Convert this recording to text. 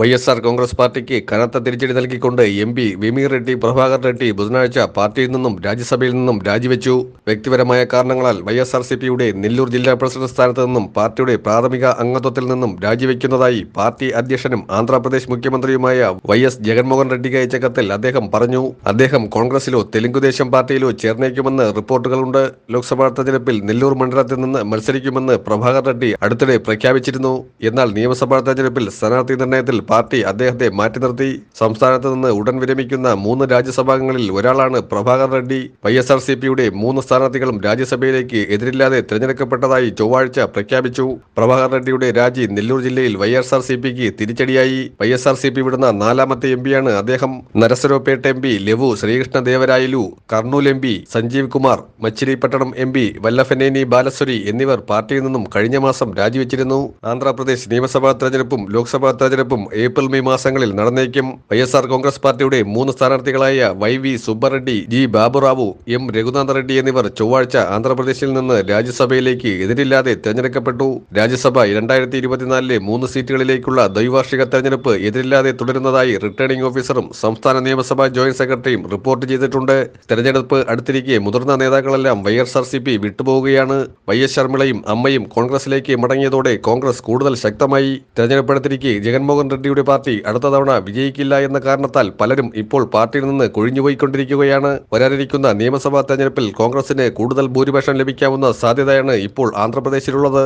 Y S R Congress പാർട്ടിക്ക് കനത്ത തിരിച്ചടി നൽകിക്കൊണ്ട് M P Vemireddy Prabhakar Reddy ബുധനാഴ്ച പാർട്ടിയിൽ നിന്നും രാജ്യസഭയിൽ നിന്നും രാജിവെച്ചു. വ്യക്തിപരമായ കാരണങ്ങളാൽ വൈ എസ് ആർ സി പിയുടെ നെല്ലൂർ ജില്ലാ പ്രസിഡന്റ് സ്ഥാനത്ത് നിന്നും പാർട്ടിയുടെ പ്രാഥമിക അംഗത്വത്തിൽ നിന്നും രാജിവെക്കുന്നതായി പാർട്ടി അധ്യക്ഷനും ആന്ധ്രാപ്രദേശ് മുഖ്യമന്ത്രിയുമായ വൈ എസ് ജഗൻമോഹൻ റെഡ്ഡിക്ക് അയച്ച കത്തിൽ അദ്ദേഹം പറഞ്ഞു. അദ്ദേഹം കോൺഗ്രസിലോ തെലുങ്കുദേശം പാർട്ടിയിലോ ചേർന്നേക്കുമെന്ന് റിപ്പോർട്ടുകളുണ്ട്. ലോക്സഭാ തെരഞ്ഞെടുപ്പിൽ നെല്ലൂർ മണ്ഡലത്തിൽ നിന്ന് മത്സരിക്കുമെന്ന് പ്രഭാകർ റെഡ്ഡി അടുത്തിടെ പ്രഖ്യാപിച്ചിരുന്നു. എന്നാൽ നിയമസഭാ തെരഞ്ഞെടുപ്പിൽ സ്ഥാനാർത്ഥി നിർണയത്തിൽ പാർട്ടി അദ്ദേഹത്തെ മാറ്റി നിർത്തി. സംസ്ഥാനത്ത് നിന്ന് ഉടൻ വിരമിക്കുന്ന മൂന്ന് രാജ്യസഭാംഗങ്ങളിൽ ഒരാളാണ് Prabhakar Reddy. Y S R C പിയുടെ മൂന്ന് സ്ഥാനാർത്ഥികളും രാജ്യസഭയിലേക്ക് എതിരില്ലാതെ തിരഞ്ഞെടുക്കപ്പെട്ടതായി ചൊവ്വാഴ്ച പ്രഖ്യാപിച്ചു. പ്രഭാകർ റെഡ്ഡിയുടെ രാജി നെല്ലൂർ ജില്ലയിൽ വൈ എസ് ആർ സി പിക്ക് തിരിച്ചടിയായി. Y S R C P വിടുന്ന നാലാമത്തെ എം പിയാണ് അദ്ദേഹം. Narasaraopet M P Lavu Srikrishna Devarayalu Kurnool M P Sanjeev Kumar Machilipatnam M P Vallabhaneni Balashowry എന്നിവർ പാർട്ടിയിൽ നിന്നും കഴിഞ്ഞ മാസം രാജിവെച്ചിരുന്നു. ആന്ധ്രാപ്രദേശ് നിയമസഭാ തെരഞ്ഞെടുപ്പും ലോക്സഭാ തെരഞ്ഞെടുപ്പും ഏപ്രിൽ മെയ് മാസങ്ങളിൽ നടന്നേക്കും വൈ എസ് ആർ കോൺഗ്രസ് പാർട്ടിയുടെ മൂന്ന് സ്ഥാനാർത്ഥികളായ Y V Subbareddy G Baburao M Raghunatha Reddy എന്നിവർ ചൊവ്വാഴ്ച ആന്ധ്രാപ്രദേശിൽ നിന്ന് രാജ്യസഭയിലേക്ക് എതിരില്ലാതെ തെരഞ്ഞെടുക്കപ്പെട്ടു. രാജ്യസഭ രണ്ടായിരത്തി ഇരുപത്തിനാലിലെ മൂന്ന് സീറ്റുകളിലേക്കുള്ള ദ്വൈവാർഷിക തെരഞ്ഞെടുപ്പ് എതിരില്ലാതെ തുടരുന്നതായി റിട്ടേണിംഗ് ഓഫീസറും സംസ്ഥാന നിയമസഭാ ജോയിന്റ് സെക്രട്ടറിയും റിപ്പോർട്ട് ചെയ്തിട്ടുണ്ട്. തെരഞ്ഞെടുപ്പ് അടുത്തിരിക്കെ മുതിർന്ന നേതാക്കളെല്ലാം Y S R C P വിട്ടുപോകുകയാണ് Y S ശർമ്മിളയും അമ്മയും കോൺഗ്രസിലേക്ക് മടങ്ങിയതോടെ കോൺഗ്രസ് കൂടുതൽ ശക്തമായി. തെരഞ്ഞെടുപ്പെടുത്തിരിക്കെ ജഗൻമോഹൻ റെഡ്ഡിയുടെ പാർട്ടി അടുത്ത തവണ വിജയിക്കില്ല എന്ന കാരണത്താൽ പലരും ഇപ്പോൾ പാർട്ടിയിൽ നിന്ന് കൊഴിഞ്ഞുപോയിക്കൊണ്ടിരിക്കുകയാണ്. വരാനിരിക്കുന്ന നിയമസഭാ തെരഞ്ഞെടുപ്പിൽ കോൺഗ്രസിന് കൂടുതൽ ഭൂരിപക്ഷം ലഭിക്കാവുന്ന സാധ്യതയാണ് ഇപ്പോൾ ആന്ധ്രാപ്രദേശിലുള്ളത്.